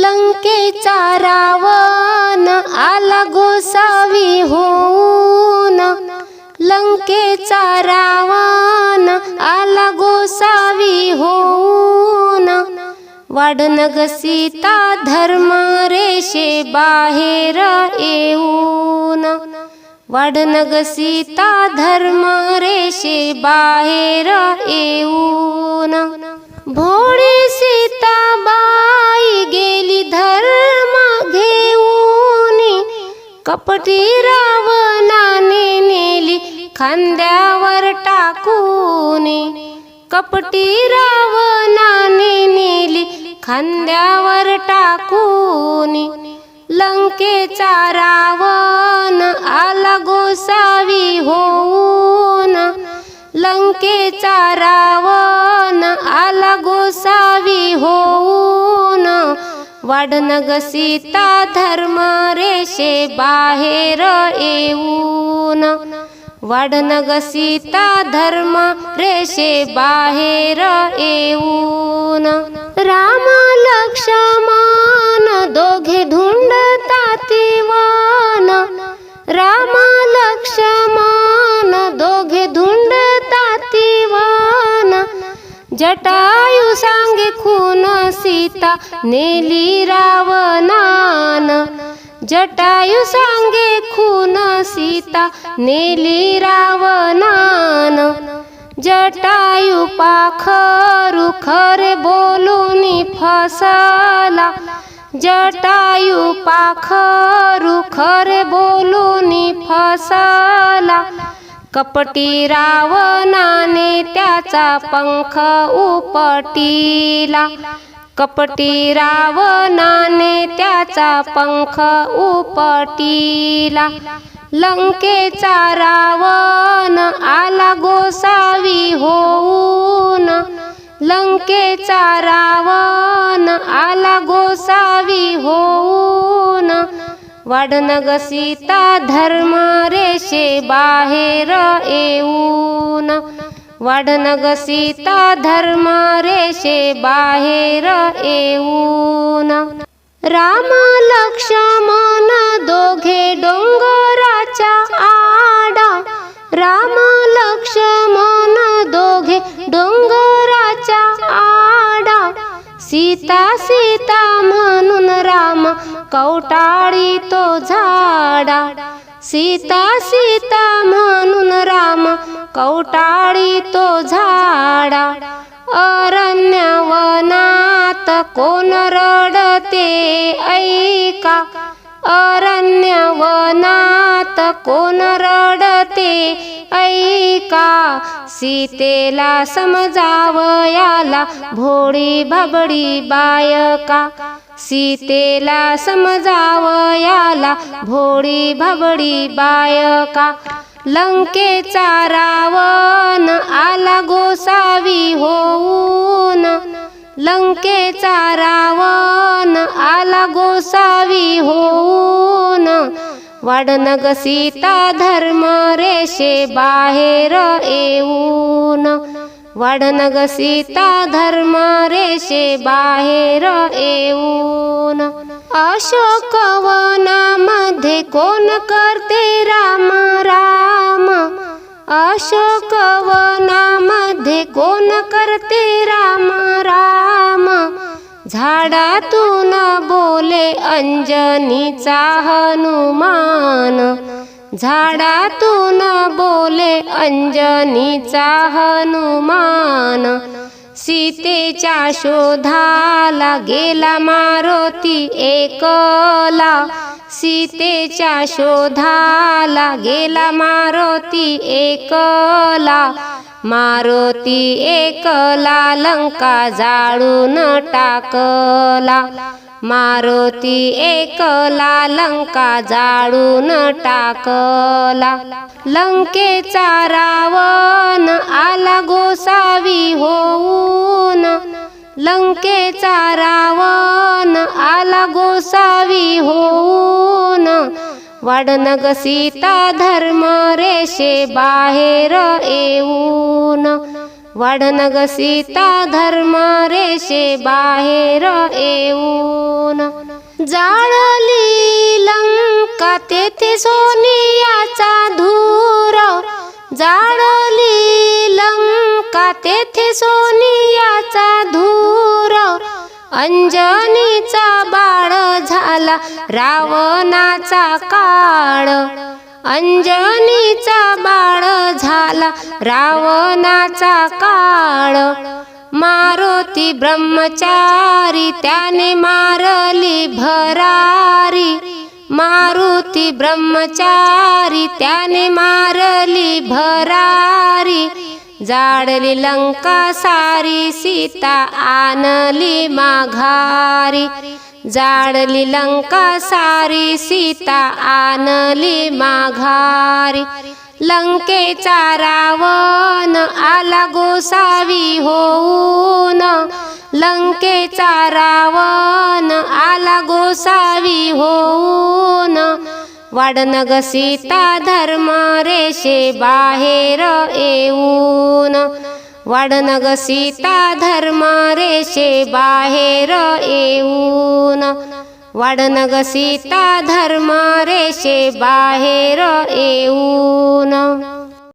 लंकेचा रावण आला गोसावी होऊन. लंकेचा रावण आला गोसावी होऊन. वाढनग सीता धर्म रेषे बाहेर येऊन. वाढनग सीता धर्म रेषे बाहेर येऊन. भोळी सीता कपटी रावणाने नेली खांद्यावर टाकून. कपटी रावणाने नेली खांद्यावर टाकून. लंकेचा रावण आला गोसावी होऊन. लंकेचा रावण आला गोसावी होऊन. वाढन सीता धर्म रेषे बाहेर येऊन. वाढन गसीता धर्म रेषे बाहेर येऊन. राम लक्ष्मण जटायू सांगे खून सीता नेली रावणान. जटायू सांगे खून सीता नेली रावणान. जटायू पाखरू खरे बोलून फसला. जटायू पाखरू खरे बोलून फसला. कपटी रावणाने त्याचा पंख उपटीला. कपटी रावणाने त्याचा पंख उपटीला. लंकेचा रावण आला गोसावी होऊन. लंकेचा रावण आला गोसावी होऊन. वाढनग सीता धर्म रेषे बाहेर येऊन. वाढनग सीता धर्म रेषे बाहेर येऊन. राम लक्ष्मण दोघे डोंगराच्या आडा. राम लक्ष्मण दोघे डोंगराच्या आडा. सीता सीता कवटाळी तो झाडा. सीता सीता म्हणून राम कवटाळी तो झाडा. अरण्यवनात कोण रडते ऐका. अरण्यवनात कोण रडते ऐका. सीतेला समजावयाला भोळी भाबडी बायका. सीतेला समजावयाला भोळी भबडी बायका. लंकेचा रावण आला गोसावी होऊन. लंकेचा रावण आला गोसावी होऊन. वाडनग सीता धर्म रेषे बाहेर येऊन. वाढनग सीता धर्म रेषे बाहेर येऊन. अशोकवनामध्ये कोण करते राम राम? अशोकवनामध्ये कोण करते राम राम? झाडातून बोले अंजनीचा हनुमान. झाडातून बोले अंजनीचा हनुमान. सीतेच्या शोधाला गेला मारुती एकला. सीतेच्या शोधाला गेला मारुती एकला. मारुती एकला लंका जाळून टाकला. मारुती एकला लंका जाळून टाकला. लंकेचा रावण आला गोसावी होऊन. लंकेचा रावण आला गोसावी होऊन. वाढनग सीता धर्म रेषे बाहेर येऊन. वाडनग सीता धर्म रेषे बाहेर येऊन. जाळली लंका तेथे सोनियाचा धूर. जाळली लंका तेथे सोनियाचा धूर. अंजनीचा बाळ झाला रावणाचा काळ. अंजनीचा बाळ झाला रावणाचा काळ. मारुती ब्रह्मचारी त्याने मारली भरारी. मारुती ब्रह्मचारी त्याने मारली भरारी. जाडली लंका सारी सीता आणली माघारी. जाडली लंका सारी सीता आणली माघारी. लंकेचा रावण आला गोसावी होऊन. लंकेचा रावण आला गोसावी होऊन. वाडनग सीता धर्म रेषे बाहेर येऊन. वाडनग सीता धर्म रेषे बाहेर येऊन. वाडनग सीता धर्म रेषे बाहेर येऊन.